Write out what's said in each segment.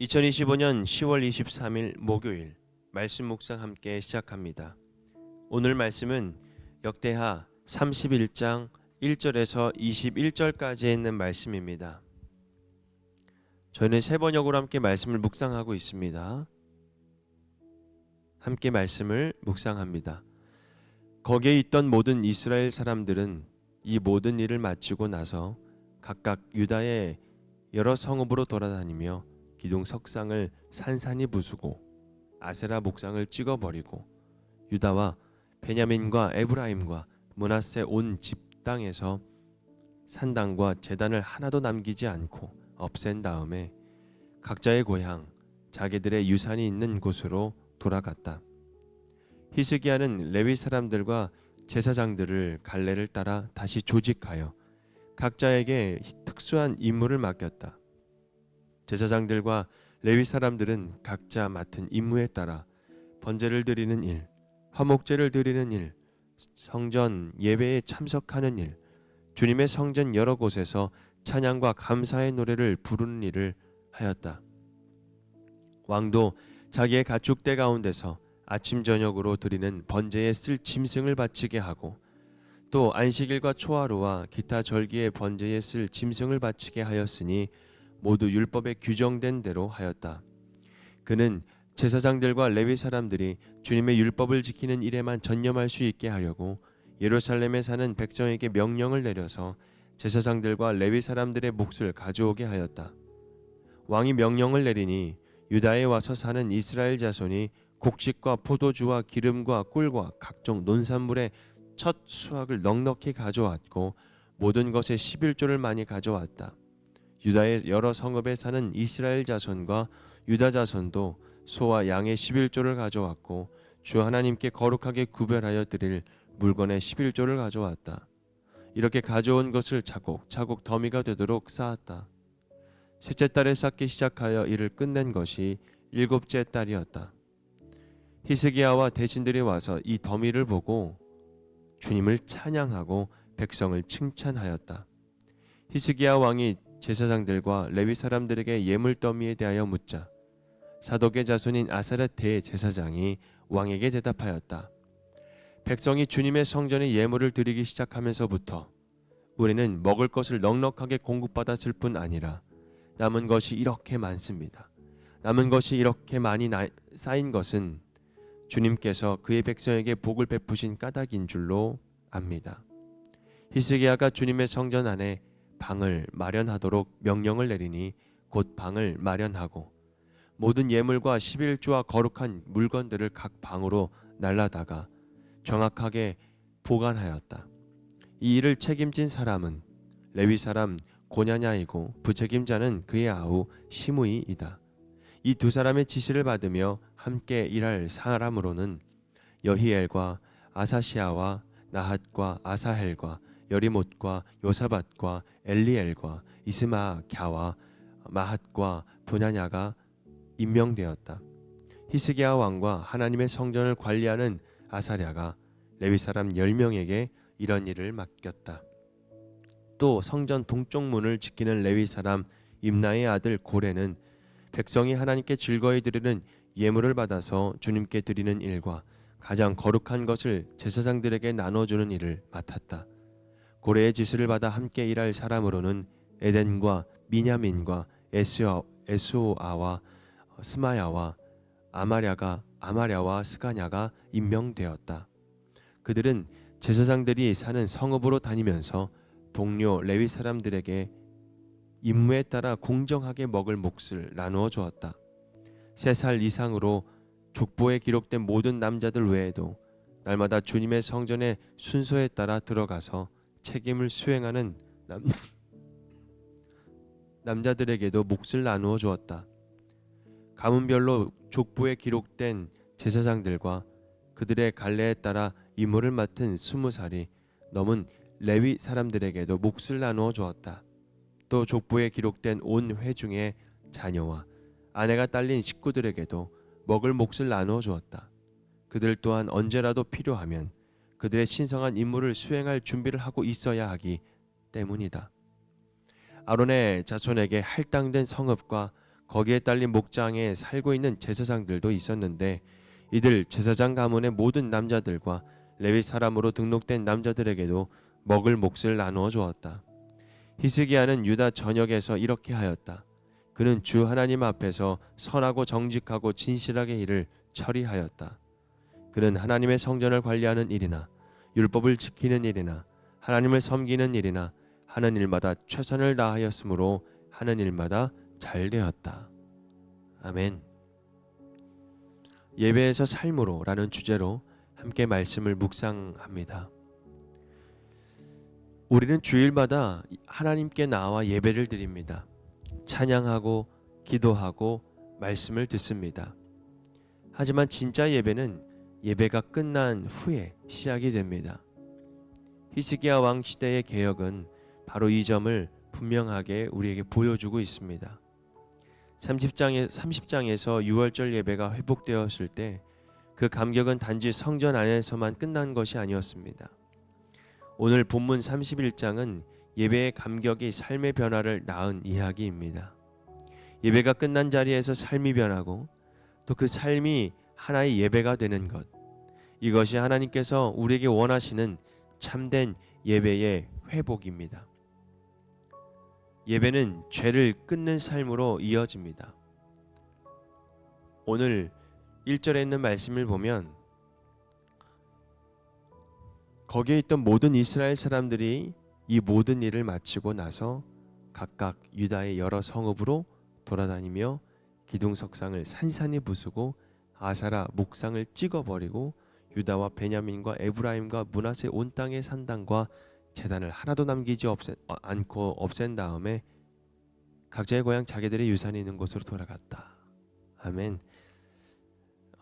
2025년 10월 23일 목요일 말씀 묵상 함께 시작합니다. 오늘 말씀은 역대하 31장 1절에서 21절까지 있는 말씀입니다. 저희는 세 번역으로 함께 말씀을 묵상하고 있습니다. 함께 말씀을 묵상합니다. 거기에 있던 모든 이스라엘 사람들은 이 모든 일을 마치고 나서 각각 유다의 여러 성읍으로 돌아다니며 기둥 석상을 산산이 부수고 아세라 목상을 찍어버리고 유다와 베냐민과 에브라임과 문하세 온 집당에서 산당과 제단을 하나도 남기지 않고 없앤 다음에 각자의 고향 자기들의 유산이 있는 곳으로 돌아갔다. 히스기야는 레위 사람들과 제사장들을 갈래를 따라 다시 조직하여 각자에게 특수한 임무를 맡겼다. 제사장들과 레위 사람들은 각자 맡은 임무에 따라 번제를 드리는 일, 화목제를 드리는 일, 성전 예배에 참석하는 일, 주님의 성전 여러 곳에서 찬양과 감사의 노래를 부르는 일을 하였다. 왕도 자기의 가축대 가운데서 아침 저녁으로 드리는 번제에 쓸 짐승을 바치게 하고 또 안식일과 초하루와 기타 절기의 번제에 쓸 짐승을 바치게 하였으니 모두 율법에 규정된 대로 하였다. 그는 제사장들과 레위 사람들이 주님의 율법을 지키는 일에만 전념할 수 있게 하려고 예루살렘에 사는 백성에게 명령을 내려서 제사장들과 레위 사람들의 몫을 가져오게 하였다. 왕이 명령을 내리니 유다에 와서 사는 이스라엘 자손이 곡식과 포도주와 기름과 꿀과 각종 논산물의 첫 수확을 넉넉히 가져왔고 모든 것의 11조를 많이 가져왔다. 유다의 여러 성읍에 사는 이스라엘 자손과 유다 자손도 소와 양의 11조를 가져왔고 주 하나님께 거룩하게 구별하여 드릴 물건의 11조를 가져왔다. 이렇게 가져온 것을 차곡차곡 더미가 되도록 쌓았다. 셋째 달에 쌓기 시작하여 이를 끝낸 것이 일곱째 달이었다. 히스기야와 대신들이 와서 이 더미를 보고 주님을 찬양하고 백성을 칭찬하였다. 히스기야 왕이 제사장들과 레위 사람들에게 예물 더미에 대하여 묻자 사독의 자손인 아사랴 대제사장이 왕에게 대답하였다. 백성이 주님의 성전에 예물을 드리기 시작하면서부터 우리는 먹을 것을 넉넉하게 공급받았을 뿐 아니라 남은 것이 이렇게 많습니다. 남은 것이 이렇게 많이 나, 쌓인 것은 주님께서 그의 백성에게 복을 베푸신 까닭인 줄로 압니다. 히스기야가 주님의 성전 안에 방을 마련하도록 명령을 내리니 곧 방을 마련하고 모든 예물과 11조와 거룩한 물건들을 각 방으로 날라다가 정확하게 보관하였다. 이 일을 책임진 사람은 레위 사람 고냐냐이고 부책임자는 그의 아우 시므이이다. 이 두 사람의 지시를 받으며 함께 일할 사람으로는 여히엘과 아사시아와 나핫과 아사헬과 여리못과 요사밭과 엘리엘과 이스마갸와 마핫과 분야냐가 임명되었다. 히스기야 왕과 하나님의 성전을 관리하는 아사랴가 레위 사람 10명에게 이런 일을 맡겼다. 또 성전 동쪽 문을 지키는 레위 사람 임나의 아들 고레는 백성이 하나님께 즐거이 드리는 예물을 받아서 주님께 드리는 일과 가장 거룩한 것을 제사장들에게 나눠주는 일을 맡았다. 고레의 지시를 받아 함께 일할 사람으로는 에덴과 미냐민과 에스오, 에스오아와 스마야와 아마랴가 아마랴와 스가냐가 임명되었다. 그들은 제사장들이 사는 성읍으로 다니면서 동료 레위 사람들에게 임무에 따라 공정하게 먹을 몫을 나누어 주었다. 세 살 이상으로 족보에 기록된 모든 남자들 외에도 날마다 주님의 성전의 순서에 따라 들어가서 책임을 수행하는 남, 남자들에게도 몫을 나누어 주었다. 가문별로 족보에 기록된 제사장들과 그들의 갈래에 따라 임무를 맡은 스무 살이 넘은 레위 사람들에게도 몫을 나누어 주었다. 또 족보에 기록된 온 회중의 자녀와 아내가 딸린 식구들에게도 먹을 몫을 나누어 주었다. 그들 또한 언제라도 필요하면 그들의 신성한 임무를 수행할 준비를 하고 있어야 하기 때문이다. 아론의 자손에게 할당된 성읍과 거기에 딸린 목장에 살고 있는 제사장들도 있었는데 이들 제사장 가문의 모든 남자들과 레위 사람으로 등록된 남자들에게도 먹을 몫을 나누어 주었다. 히스기야는 유다 전역에서 이렇게 하였다. 그는 주 하나님 앞에서 선하고 정직하고 진실하게 일을 처리하였다. 그는 하나님의 성전을 관리하는 일이나 율법을 지키는 일이나 하나님을 섬기는 일이나 하는 일마다 최선을 다하였으므로 하는 일마다 잘 되었다. 아멘. 예배에서 삶으로라는 주제로 함께 말씀을 묵상합니다. 우리는 주일마다 하나님께 나와 예배를 드립니다. 찬양하고 기도하고 말씀을 듣습니다. 하지만 진짜 예배는 예배가 끝난 후에 시작이 됩니다. 히스기야 왕 시대의 개혁은 바로 이 점을 분명하게 우리에게 보여주고 있습니다. 30장에 30장에서 6월절 예배가 회복되었을 때 그 감격은 단지 성전 안에서만 끝난 것이 아니었습니다. 오늘 본문 31장은 예배의 감격이 삶의 변화를 낳은 이야기입니다. 예배가 끝난 자리에서 삶이 변하고 또 그 삶이 하나의 예배가 되는 것. 이것이 하나님께서 우리에게 원하시는 참된 예배의 회복입니다. 예배는 죄를 끊는 삶으로 이어집니다. 오늘 1절에 있는 말씀을 보면 거기에 있던 모든 이스라엘 사람들이 이 모든 일을 마치고 나서 각각 유다의 여러 성읍으로 돌아다니며 기둥 석상을 산산히 부수고 아사라 목상을 찍어버리고 유다와 베냐민과 에브라임과 문하세 온 땅의 산당과 재단을 하나도 남기지 없애, 어, 않고 없앤 다음에 각자의 고향 자기들의 유산이 있는 곳으로 돌아갔다. 아멘.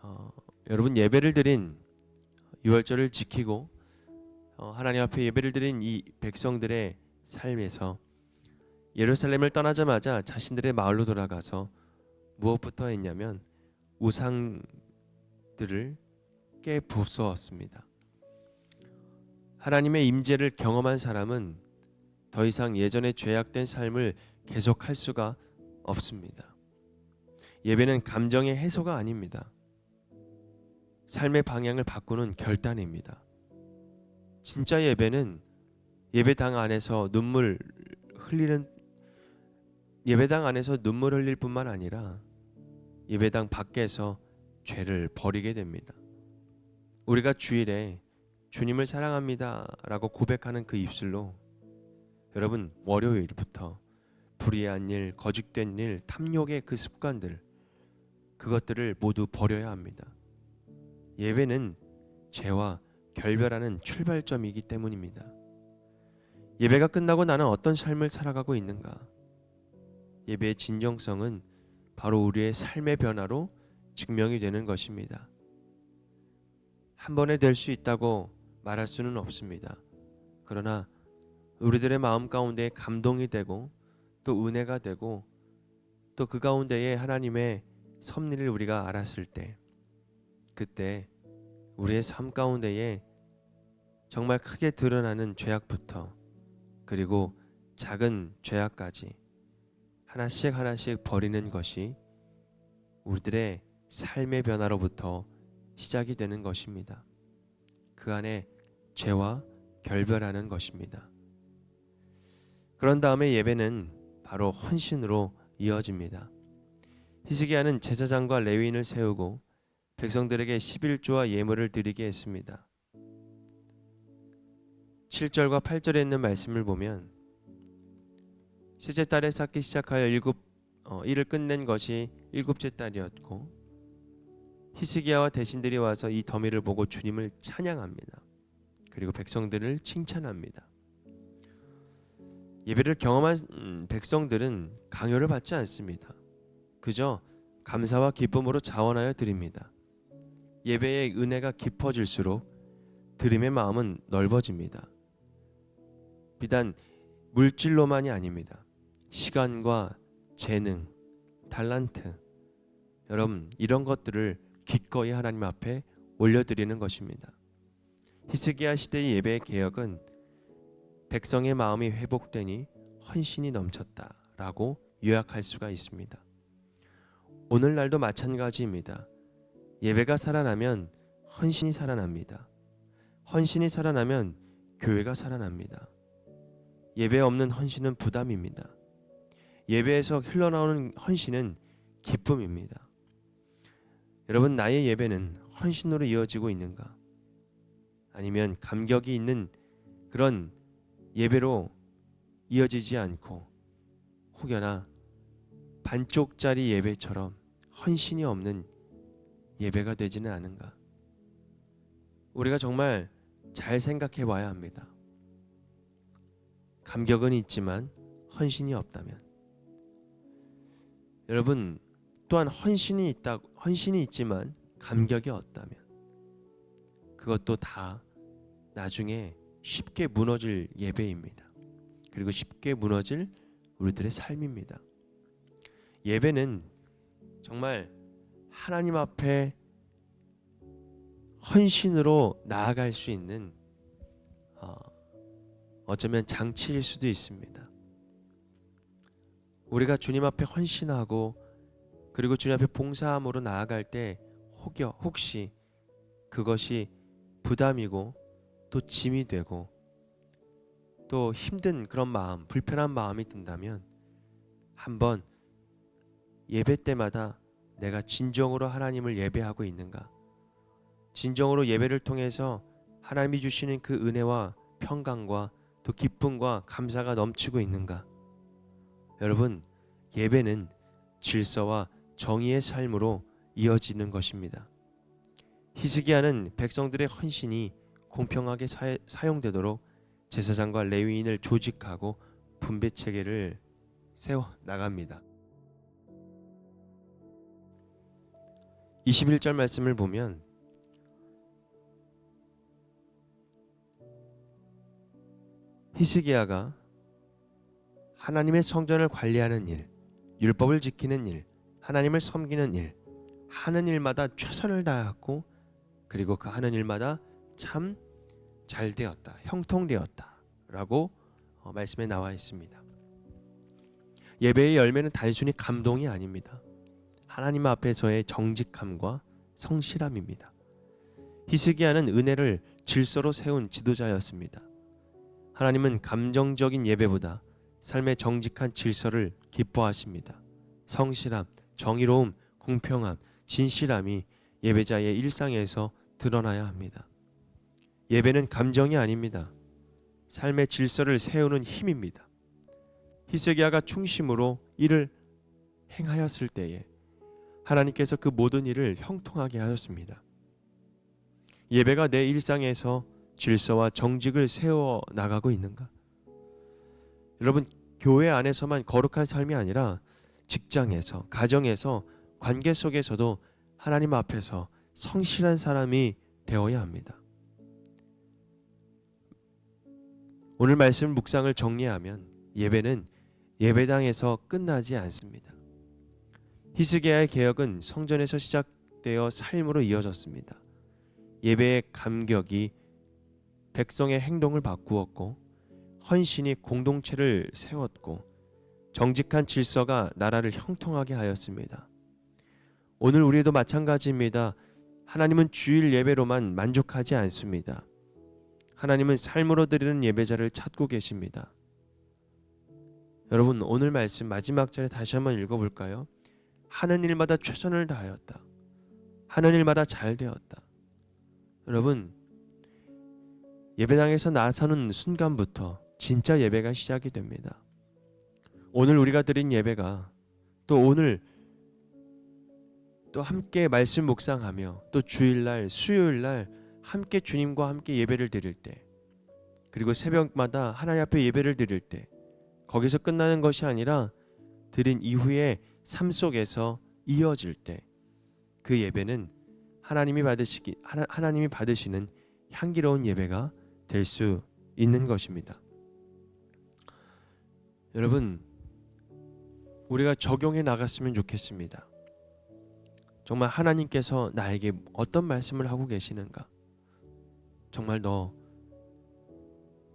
어, 여러분 예배를 드린 유월절을 지키고 어, 하나님 앞에 예배를 드린 이 백성들의 삶에서 예루살렘을 떠나자마자 자신들의 마을로 돌아가서 무엇부터 했냐면 우상들을 깨 부수었습니다. 하나님의 임재를 경험한 사람은 더 이상 예전의 죄악된 삶을 계속할 수가 없습니다. 예배는 감정의 해소가 아닙니다. 삶의 방향을 바꾸는 결단입니다. 진짜 예배는 예배당 안에서 눈물 흘리는 예배당 안에서 눈물 흘릴 뿐만 아니라 예배당 밖에서 죄를 버리게 됩니다. 우리가 주일에 주님을 사랑합니다 라고 고백하는 그 입술로 여러분 월요일부터 불의한 일, 거짓된 일, 탐욕의 그 습관들 그것들을 모두 버려야 합니다. 예배는 죄와 결별하는 출발점이기 때문입니다. 예배가 끝나고 나는 어떤 삶을 살아가고 있는가? 예배의 진정성은 바로 우리의 삶의 변화로 증명이 되는 것입니다. 한 번에 될 수 있다고 말할 수는 없습니다. 그러나 우리들의 마음 가운데 감동이 되고 또 은혜가 되고 또 그 가운데에 하나님의 섭리를 우리가 알았을 때 그때 우리의 삶 가운데에 정말 크게 드러나는 죄악부터 그리고 작은 죄악까지 하나씩 하나씩 버리는 것이 우리들의 삶의 변화로부터 시작이 되는 것입니다. 그 안에 죄와 결별하는 것입니다. 그런 다음에 예배는 바로 헌신으로 이어집니다. 히스기야는 제사장과 레위인을 세우고 백성들에게 11조와 예물을 드리게 했습니다. 7절과 8절에 있는 말씀을 보면 셋째 달에 쌓기 시작하여 일곱 어, 일을 끝낸 것이 일곱째 달이었고 히스기야와 대신들이 와서 이 더미를 보고 주님을 찬양합니다. 그리고 백성들을 칭찬합니다. 예배를 경험한 음, 백성들은 강요를 받지 않습니다. 그저 감사와 기쁨으로 자원하여 드립니다. 예배의 은혜가 깊어질수록 드림의 마음은 넓어집니다. 비단 물질로만이 아닙니다. 시간과 재능, 달란트, 여러분 이런 것들을 기꺼이 하나님 앞에 올려드리는 것입니다. 히스기야 시대의 예배 개혁은 백성의 마음이 회복되니 헌신이 넘쳤다라고 요약할 수가 있습니다. 오늘날도 마찬가지입니다. 예배가 살아나면 헌신이 살아납니다. 헌신이 살아나면 교회가 살아납니다. 예배 없는 헌신은 부담입니다. 예배에서 흘러나오는 헌신은 기쁨입니다. 여러분 나의 예배는 헌신으로 이어지고 있는가? 아니면 감격이 있는 그런 예배로 이어지지 않고 혹여나 반쪽짜리 예배처럼 헌신이 없는 예배가 되지는 않은가? 우리가 정말 잘 생각해 봐야 합니다. 감격은 있지만 헌신이 없다면 여러분 또한 헌신이 있다 헌신이 있지만 감격이 없다면 그것도 다 나중에 쉽게 무너질 예배입니다. 그리고 쉽게 무너질 우리들의 삶입니다. 예배는 정말 하나님 앞에 헌신으로 나아갈 수 있는 어, 어쩌면 장치일 수도 있습니다. 우리가 주님 앞에 헌신하고 그리고 주님 앞에 봉사함으로 나아갈 때 혹여 혹시 그것이 부담이고 또 짐이 되고 또 힘든 그런 마음, 불편한 마음이 든다면 한번 예배 때마다 내가 진정으로 하나님을 예배하고 있는가? 진정으로 예배를 통해서 하나님이 주시는 그 은혜와 평강과 또 기쁨과 감사가 넘치고 있는가? 여러분, 예배는 질서와 정의의 삶으로 이어지는 것입니다. 히스기야는 백성들의 헌신이 공평하게 사, 사용되도록 제사장과 레위인을 조직하고 분배 체계를 세워 나갑니다. 21절 말씀을 보면 히스기야가 하나님의 성전을 관리하는 일, 율법을 지키는 일, 하나님을 섬기는 일, 하는 일마다 최선을 다하고 그리고 그 하는 일마다 참 잘 되었다, 형통되었다라고 어, 말씀에 나와 있습니다. 예배의 열매는 단순히 감동이 아닙니다. 하나님 앞에서의 정직함과 성실함입니다. 히스기야는 은혜를 질서로 세운 지도자였습니다. 하나님은 감정적인 예배보다 삶의 정직한 질서를 기뻐하십니다. 성실함, 정의로움, 공평함, 진실함이 예배자의 일상에서 드러나야 합니다. 예배는 감정이 아닙니다. 삶의 질서를 세우는 힘입니다. 히스기야가 충심으로 이를 행하였을 때에 하나님께서 그 모든 일을 형통하게 하셨습니다. 예배가 내 일상에서 질서와 정직을 세워 나가고 있는가? 여러분 교회 안에서만 거룩한 삶이 아니라 직장에서, 가정에서, 관계 속에서도 하나님 앞에서 성실한 사람이 되어야 합니다. 오늘 말씀 묵상을 정리하면 예배는 예배당에서 끝나지 않습니다. 히스기야의 개혁은 성전에서 시작되어 삶으로 이어졌습니다. 예배의 감격이 백성의 행동을 바꾸었고 헌신이 공동체를 세웠고 정직한 질서가 나라를 형통하게 하였습니다. 오늘 우리도 마찬가지입니다. 하나님은 주일 예배로만 만족하지 않습니다. 하나님은 삶으로 드리는 예배자를 찾고 계십니다. 여러분 오늘 말씀 마지막 절에 다시 한번 읽어볼까요? 하는 일마다 최선을 다하였다. 하는 일마다 잘 되었다. 여러분 예배당에서 나서는 순간부터 진짜 예배가 시작이 됩니다. 오늘 우리가 드린 예배가 또 오늘 또 함께 말씀 묵상하며 또 주일날 수요일날 함께 주님과 함께 예배를 드릴 때 그리고 새벽마다 하나님 앞에 예배를 드릴 때 거기서 끝나는 것이 아니라 드린 이후에 삶 속에서 이어질 때 그 예배는 하나님이 받으시기 하나, 하나님이 받으시는 향기로운 예배가 될 수 있는 것입니다. 여러분 우리가 적용해 나갔으면 좋겠습니다. 정말 하나님께서 나에게 어떤 말씀을 하고 계시는가? 정말 너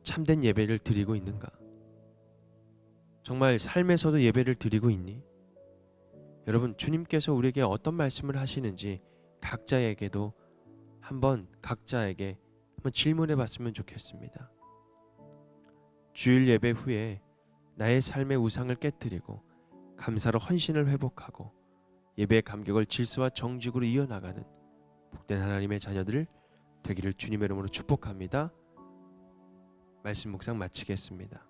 참된 예배를 드리고 있는가? 정말 삶에서도 예배를 드리고 있니? 여러분 주님께서 우리에게 어떤 말씀을 하시는지 각자에게도 한번 각자에게 한번 질문해 봤으면 좋겠습니다. 주일 예배 후에 나의 삶의 우상을 깨뜨리고 감사로 헌신을 회복하고 예배의 감격을 질서와 정직으로 이어나가는 복된 하나님의 자녀들 되기를 주님의 이름으로 축복합니다. 말씀 묵상 마치겠습니다.